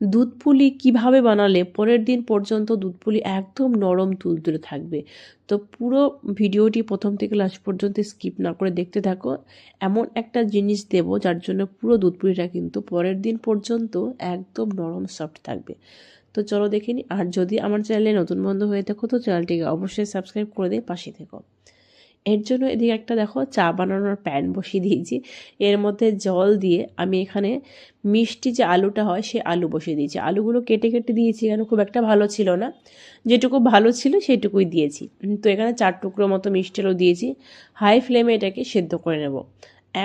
দুধ পুলি কীভাবে বানালে পরের দিন পর্যন্ত দুধ পুলি একদম নরম তুলতুলে থাকবে। তো পুরো ভিডিওটি প্রথম থেকে লাস্ট পর্যন্ত স্কিপ না করে দেখতে থাকো। এমন একটা জিনিস দেব যার জন্য পুরো দুধ পুলিটা কিন্তু পরের দিন পর্যন্ত একদম নরম সফট থাকবে। তো চলো দেখে আর যদি আমার চ্যানেলে নতুন বন্ধু হয়ে থাকো তো চ্যানেলটিকে অবশ্যই সাবস্ক্রাইব করে দিয়ে পাশে থেকো। এর জন্য এদিকে একটা দেখো, চা বানানোর প্যান বসিয়ে দিয়েছি। এর মধ্যে জল দিয়ে আমি এখানে মিষ্টি যে আলুটা হয়, সে আলু বসিয়ে দিয়েছি। আলুগুলো কেটে কেটে দিয়েছি কেন, খুব একটা ভালো ছিল না। যেটুকু ভালো ছিল সেটুকুই দিয়েছি। তো এখানে চার টুকরো মতো মিষ্টি আলু দিয়েছি। হাই ফ্লেমে এটাকে সেদ্ধ করে নেব।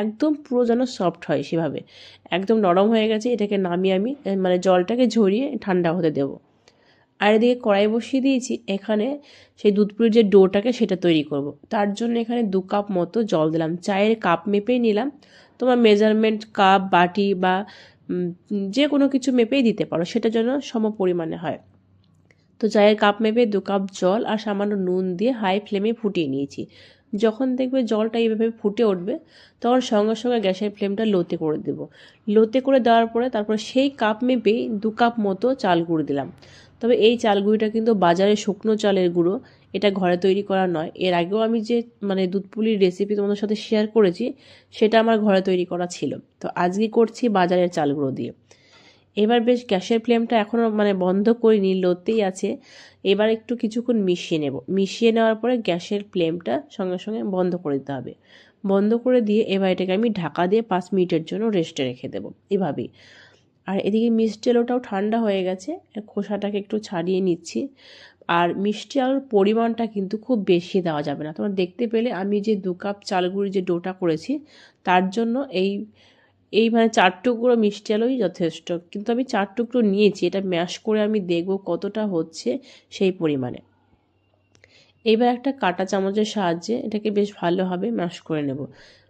একদম পুরো যেন সফট হয় সেভাবে। একদম নরম হয়ে গেছে, এটাকে নামিয়ে আমি মানে জলটাকে ঝরিয়ে ঠান্ডা হতে দেবো। আর এদিকে কড়াই বসিয়ে দিয়েছি, এখানে সেই দুধপুরির যে ডোটাকে সেটা তৈরি করব। তার জন্য এখানে দু কাপ মতো জল দিলাম। চায়ের কাপ মেপেই নিলাম। তোমার মেজারমেন্ট কাপ বাটি বা যে কোনো কিছু মেপেই দিতে পারো, সেটা যেন সম পরিমাণে হয়। তো চায়ের কাপ মেপে দু কাপ জল আর সামান্য নুন দিয়ে হাই ফ্লেমে ফুটিয়ে নিয়েছি। যখন দেখবে জলটা এইভাবে ফুটে উঠবে, তখন সঙ্গে সঙ্গে গ্যাসের ফ্লেমটা লোতে করে দেব। লোতে করে দেওয়ার পরে তারপর সেই কাপ মেপেই দু কাপ মতো চাল গুঁড়ো দিলাম। তবে এই চাল গুঁড়িটা কিন্তু বাজারে শুকনো চালের গুঁড়ো, এটা ঘরে তৈরি করা নয়। এর আগেও আমি যে মানে দুধ পুলির রেসিপি তোমাদের সাথে শেয়ার করেছি, সেটা আমার ঘরে তৈরি করা ছিল। তো আজকে করছি বাজারের চাল গুঁড়ো দিয়ে। এবার বেশ গ্যাসের ফ্লেমটা এখনও মানে বন্ধ করিনি, লোতেই আছে। এবার একটু কিছুক্ষণ মিশিয়ে নেব। মিশিয়ে নেওয়ার পরে গ্যাসের ফ্লেমটা সঙ্গে সঙ্গে বন্ধ করে দিতে হবে। বন্ধ করে দিয়ে এবার এটাকে আমি ঢাকা দিয়ে পাঁচ মিনিটের জন্য রেস্টে রেখে দেবো। এভাবেই। আর এদিকে মিষ্টি আলুটাও ঠান্ডা হয়ে গেছে খোসাটাকে একটু ছাড়িয়ে নিচ্ছি। আর মিষ্টি আলুর পরিমাণটা কিন্তু খুব বেশি দেওয়া যাবে না। তোমরা দেখতে পেলে আমি যে দু কাপ চালগুড়ি যে ডোটা করেছি, তার জন্য এই এই মানে চার টুকরো মিষ্টি আলুই যথেষ্ট। কিন্তু আমি চার টুকরো নিয়েছি, এটা ম্যাশ করে আমি দেখব কতটা হচ্ছে সেই পরিমাণে। এবার একটা কাটা চামচের সাহায্যে এটাকে বেশ ভালোভাবে ম্যাশ করে নেব।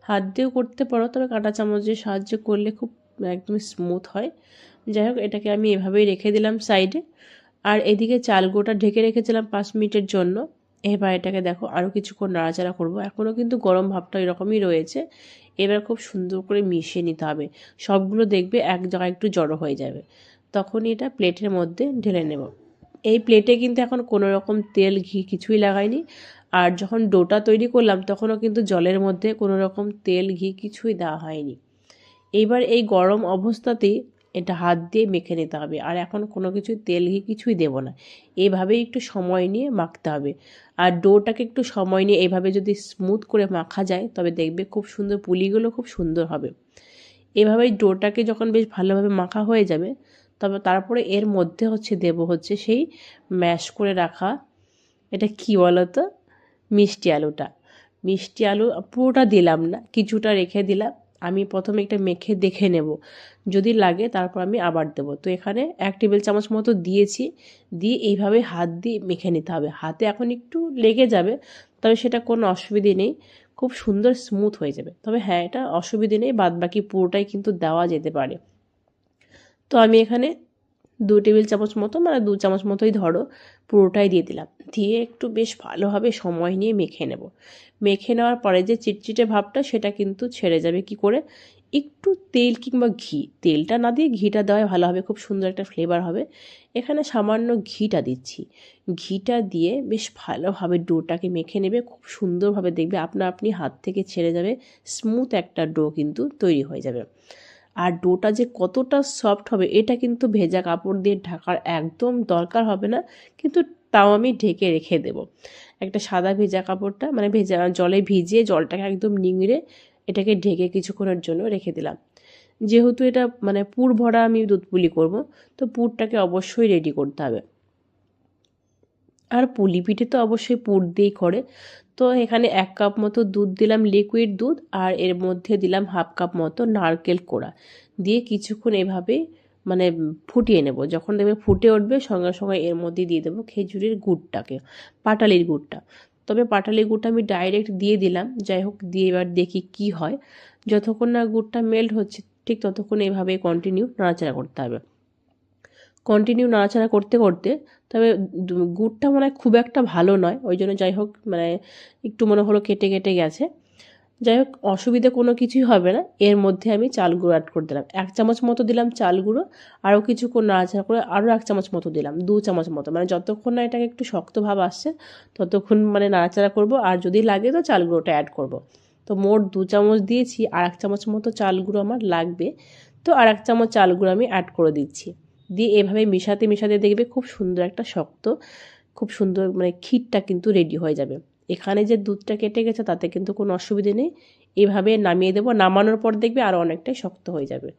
হাত দিয়েও করতে পারো, তবে কাটা চামচের সাহায্যে করলে খুব একদম স্মুথ হয়। যাই হোক, এটাকে আমি এভাবেই রেখে দিলাম সাইডে আর এদিকে চাল গোটা ঢেকে রেখেছিলাম পাঁচ মিনিটের জন্য। এবার এটাকে দেখো আরও কিছুক্ষণ নাড়াচাড়া করব। এখনও কিন্তু গরম ভাবটা এরকমই রয়েছে। এবার খুব সুন্দর করে মিশিয়ে নিতে হবে। সবগুলো দেখবে এক জায়গায় একটু জড়ো হয়ে যাবে। তখনই এটা প্লেটের মধ্যে ঢেলে নেব। এই প্লেটে কিন্তু এখন কোনো রকম তেল, ঘি কিছুই লাগাইনি। আর যখন ডোটা তৈরি করলাম, তখনও কিন্তু জলের মধ্যে কোনো রকম তেল, ঘি কিছুই দেওয়া হয়নি। এইবার এই গরম অবস্থাতেই এটা হাত দিয়ে মেখে নিতে হবে। আর এখন কোনো কিছু তেল ঘি কিছুই দেবো না। এভাবেই একটু সময় নিয়ে মাখতে হবে। আর ডোটাকে একটু সময় নিয়ে এভাবে যদি স্মুথ করে মাখা যায়, তবে দেখবে খুব সুন্দর পুলিগুলো খুব সুন্দর হবে। এভাবেই ডোটাকে যখন বেশ ভালোভাবে মাখা হয়ে যাবে, তবে তারপরে এর মধ্যে হচ্ছে দেব হচ্ছে সেই ম্যাশ করে রাখা এটা কী বলো তো? মিষ্টি আলুটা। মিষ্টি আলু পুরোটা দিলাম না, কিছুটা রেখে দিলাম। আমি প্রথমে একটা মেখে দেখে নেব। যদি লাগে তারপর আমি আবার দেবো। তো এখানে এক টেবিল চামচ মতো দিয়েছি। দিয়ে এইভাবে হাত দিয়ে মেখে নিতে হবে। হাতে এখন একটু লেগে যাবে, তবে সেটা কোনো অসুবিধে নেই। খুব সুন্দর স্মুথ হয়ে যাবে। তবে হ্যাঁ এটা অসুবিধে নেই বাদ বাকি পুরোটাই কিন্তু দেওয়া যেতে পারে। তো আমি এখানে দু টেবিল চামচ মতো মানে দু চামচ মতোই ধরো, পুরোটাই দিয়ে দিলাম। দিয়ে একটু বেশ ভালোভাবে সময় নিয়ে মেখে নেব। মেখে নেওয়ার পরে যে চিটচিটে ভাবটা, সেটা কিন্তু ছেড়ে যাবে কি করে? একটু তেল কিংবা ঘি। তেলটা না দিয়ে ঘিটা দেওয়াই ভালো হবে, খুব সুন্দর একটা ফ্লেভার হবে। এখানে সামান্য ঘিটা দিচ্ছি। ঘিটা দিয়ে বেশ ভালোভাবে ডোটাকে মেখে নেবে, খুব সুন্দরভাবে দেখবে আপনা আপনি হাত থেকে ছেড়ে যাবে স্মুথ একটা ডো কিন্তু তৈরি হয়ে যাবে। আর ডোটা যে কতটা সফট হবে, এটা কিন্তু ভেজা কাপড় দিয়ে ঢাকার একদম দরকার হবে না, কিন্তু তাও আমি ঢেকে রেখে দেব। একটা সাদা ভেজা কাপড়টা মানে ভেজা জলে ভিজিয়ে জলটাকে একদম নিংড়ে এটাকে ঢেকে কিছুক্ষণের জন্য রেখে দিলাম। যেহেতু এটা মানে পুর ভরা আমি দুধ পুলি করব, তো পুরটাকে অবশ্যই রেডি করতে হবে। আর পুলি পিঠে তো অবশ্যই পুর দিয়েই করে। তো এখানে এক কাপ মতো দুধ দিলাম লিকুইড দুধ, আর এর মধ্যে দিলাম হাফ কাপ মতো নারকেল কোড়া। দিয়ে কিছুক্ষণ এভাবে মানে ফুটিয়ে নেব। যখন দেখবে ফুটে উঠবে, সঙ্গে সঙ্গে এর মধ্যে দিয়ে দেবো খেজুরের গুড়টাকে, পাটালির গুড়টা। তবে পাটালির গুড়টা আমি ডাইরেক্ট দিয়ে দিলাম। যাই হোক, দিয়ে এবার দেখি কি হয়। যতক্ষণ না গুড়টা মেল্ট হচ্ছে, ঠিক ততক্ষণ এভাবে কন্টিনিউ নাড়াচাড়া করতে হবে। কন্টিনিউ নাড়াচাড়া করতে করতে, তবে গুড়টা মনে খুব একটা ভালো নয়। ওই জন্য যাই হোক মানে একটু মনে হলো কেটে কেটে গেছে। যাই হোক, অসুবিধে কোনো কিছুই হবে না। এর মধ্যে আমি চাল গুঁড়ো অ্যাড করে দিলাম। এক চামচ মতো দিলাম চাল গুঁড়ো, আরও কিছুক্ষণ নাড়াচাড়া করে আরও এক চামচ মতো দিলাম, দু চামচ মতো। মানে যতক্ষণ না এটাকে একটু শক্ত ভাব আসছে, ততক্ষণ মানে নাড়াচাড়া করব। আর যদি লাগে তো চাল গুঁড়োটা অ্যাড করব। তো মোট দু চামচ দিয়েছি, আর এক চামচ মতো চাল গুঁড়ো আমার লাগবে। তো আর এক চামচ চাল গুঁড়ো আমি অ্যাড করে দিচ্ছি। দিয়ে এভাবে মিশাতে মিশাতে দেখবে খুব সুন্দর একটা শক্ত, খুব সুন্দর মানে ক্ষীরটা কিন্তু রেডি হয়ে যাবে। এখানে যে দুধটা কেটে গেছে তাতে কিন্তু কোনো অসুবিধে নেই। এভাবে নামিয়ে দেবো, নামানোর পর দেখবে আরও অনেকটাই শক্ত হয়ে যাবে।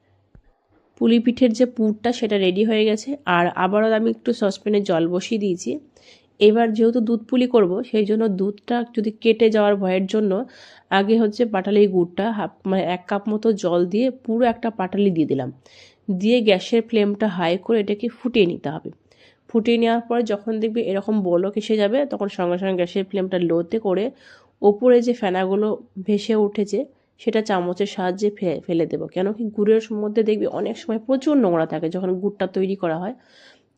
পুলি পিঠের যে পুরটা সেটা রেডি হয়ে গেছে। আর আবারও আমি একটু সসপ্যানে জল বসিয়ে দিয়েছি। এবার যেহেতু দুধ পুলি করব, সেই জন্য দুধটা যদি কেটে যাওয়ার ভয়ের জন্য আগে হচ্ছে পাটালির গুড়টা হাফ মানে এক কাপ মতো জল দিয়ে পুরো একটা পাটালি দিয়ে দিলাম। দিয়ে গ্যাসের ফ্লেমটা হাই করে এটাকে ফুটিয়ে নিতে হবে। ফুটিয়ে নেওয়ার পর যখন দেখবে এরকম বলক এসে যাবে, তখন সঙ্গে সঙ্গে গ্যাসের ফ্লেমটা লোতে করে ওপরে যে ফেনাগুলো ভেসে উঠেছে, সেটা চামচের সাহায্যে ফেলে দেবো। কেন কি গুড়ের মধ্যে দেখবি অনেক সময় প্রচুর নোংরা থাকে যখন গুড়টা তৈরি করা হয়,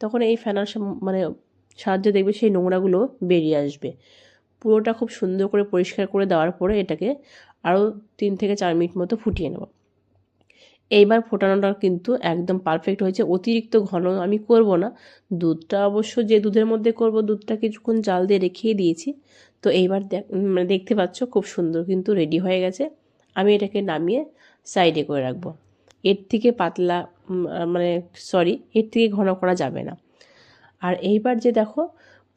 তখন এই ফেনার মানে সাহায্যে দেখবে সেই নোংরাগুলো বেরিয়ে আসবে। পুরোটা খুব সুন্দর করে পরিষ্কার করে দেওয়ার পরে এটাকে আরও তিন থেকে চার মিনিট মতো ফুটিয়ে নেব। এইবার ফোটানোটা কিন্তু একদম পারফেক্ট হয়েছে। অতিরিক্ত ঘন আমি করব না। দুধটা অবশ্য যে দুধের মধ্যে করব, দুধটা কিছুক্ষণ জাল দিয়ে রেখেই দিয়েছি। তো এইবার মানে দেখতে পাচ্ছ খুব সুন্দর কিন্তু রেডি হয়ে গেছে। আমি এটাকে নামিয়ে সাইডে করে রাখব। এর থেকে পাতলা মানে সরি এর থেকে ঘন করা যাবে না। আর এইবার যে দেখো,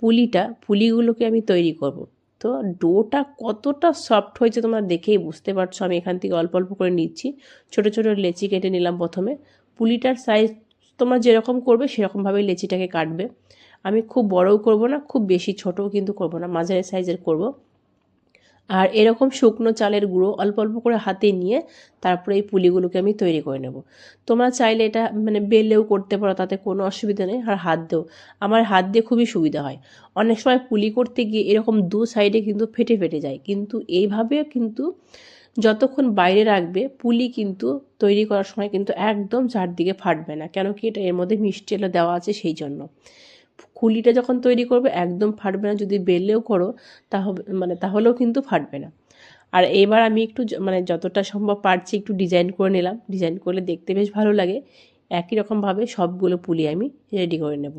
পুলিটা, পুলিগুলোকে আমি তৈরি করব। তো ডোটা কতটা সফট হয়েছে তোমরা দেখেই বুঝতে পারছ। আমি এখান থেকে অল্প অল্প করে নিচ্ছি। ছোট ছোট লেচি কেটে নিলাম প্রথমে। পুলিটার সাইজ তোমরা যেরকম করবে সেরকমভাবেই লেচিটাকে কাটবে। আমি খুব বড়ও করব না, খুব বেশি ছোটও কিন্তু করব না, মাঝারি সাইজের করব। আর এরকম শুকনো চালের গুঁড়ো অল্প অল্প করে হাতে নিয়ে তারপরে এই পুলিগুলোকে আমি তৈরি করে নেব। তোমরা চাইলে এটা মানে বেলেও করতে পারো, তাতে কোনো অসুবিধা নেই। আর হাত দিয়েও আমার হাত দিয়ে খুবই সুবিধা হয়। অনেক সময় পুলি করতে গিয়ে এরকম দু সাইডে কিন্তু ফেটে ফেটে যায়। কিন্তু এইভাবে কিন্তু যতক্ষণ বাইরে রাখবে, পুলি কিন্তু তৈরি করার সময় কিন্তু একদম চারদিকে ফাটবে না। কেন কি এটা এর মধ্যে মিষ্টি এলো দেওয়া আছে সেই জন্য। খুলিটা যখন তৈরি করবে, একদম ফাটবে না। যদি বেলেও করো তাহলে মানে তাহলেও কিন্তু ফাটবে না। আর এবার আমি একটু মানে যতটা সম্ভব পারছি একটু ডিজাইন করে নিলাম। ডিজাইন করলে দেখতে বেশ ভালো লাগে। একই রকমভাবে সবগুলো পুলি আমি রেডি করে নেব।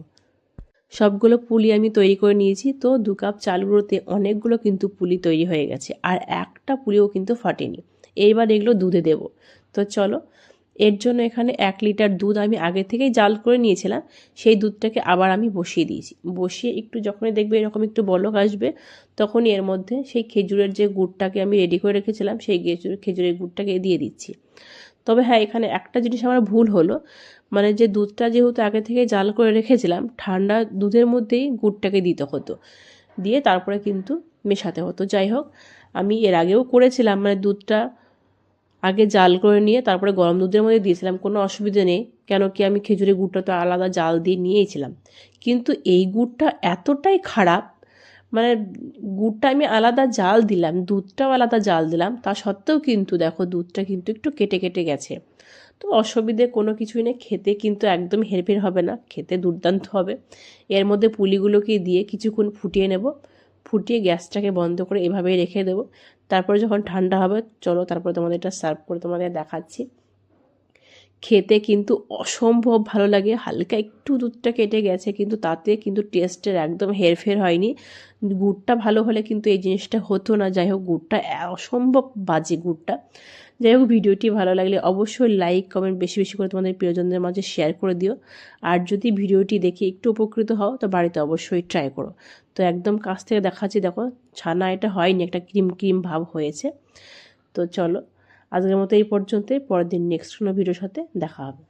সবগুলো পুলি আমি তৈরি করে নিয়েছি। তো দু কাপ চালগুলোতে অনেকগুলো কিন্তু পুলি তৈরি হয়ে গেছে। আর একটা পুলিও কিন্তু ফাটেনি। এইবার এগুলো দুধে দেব। তো চলো এর জন্য এখানে এক লিটার দুধ আমি আগে থেকেই জাল করে নিয়েছিলাম, সেই দুধটাকে আবার আমি বসিয়ে দিয়েছি। বসিয়ে একটু যখনই দেখবে এরকম একটু বলক আসবে, তখনই এর মধ্যে সেই খেজুরের যে গুড়টাকে আমি রেডি করে রেখেছিলাম, সেই খেজুরের গুড়টাকে দিয়ে দিচ্ছি। তবে হ্যাঁ এখানে একটা জিনিস আমার ভুল হলো মানে যে দুধটা যেহেতু আগে থেকে জাল করে রেখেছিলাম, ঠান্ডা দুধের মধ্যেই গুড়টাকে দিতে হতো। দিয়ে তারপরে কিন্তু মেশাতে হতো। যাই হোক, আমি এর আগেও করেছিলাম মানে দুধটা আগে জাল করে নিয়ে তারপরে গরম দুধের মধ্যে দিয়েছিলাম। কোনো অসুবিধা নেই, কেন কি আমি খেজুরের গুড়টা তো আলাদা জাল দিয়ে নিয়েছিলাম। কিন্তু এই গুড়টা এতটাই খারাপ মানে গুড়টা আমি আলাদা জাল দিলাম, দুধটাও আলাদা জাল দিলাম, তা সত্ত্বেও কিন্তু দেখো দুধটা কিন্তু একটু কেটে কেটে গেছে। তো অসুবিধে কোনো কিছুই নেই, খেতে কিন্তু একদম হেরফের হবে না, খেতে দুর্দান্ত হবে। এর মধ্যে পুলিগুলোকে দিয়ে কিছুক্ষণ ফুটিয়ে নেব, ফুটিয়ে গ্যাসটাকে বন্ধ করে এভাবেই রেখে দেবো। তারপরে যখন ঠান্ডা হবে চলো তারপরে তোমাদের এটা সার্ভ করে তোমাদের দেখাচ্ছি। খেতে কিন্তু অসম্ভব ভালো লাগে। হালকা একটু দুধটা কেটে গেছে, কিন্তু তাতে কিন্তু টেস্টের একদম হেরফের হয়নি। গুড়টা ভালো হলে কিন্তু এই জিনিসটা হতো না। যাই হোক, গুড়টা অসম্ভব বাজে গুড়টা। যাই হোক, ভিডিওটি ভালো লাগলে অবশ্যই লাইক কমেন্ট বেশি বেশি করে তোমাদের প্রিয়জনদের মাঝে শেয়ার করে দিও। আর যদি ভিডিওটি দেখে একটু উপকৃত হও, তো বাড়িতে অবশ্যই ট্রাই করো। তো একদম কাছ থেকে দেখাচ্ছি, দেখো, ছানা এটা হয়নি, একটা ক্রিম ক্রিম ভাব হয়েছে। তো চলো। আজকের মতো এই পর্যন্তই। পরের দিন নেক্সট কোনো ভিডিওর সাথে দেখা হবে।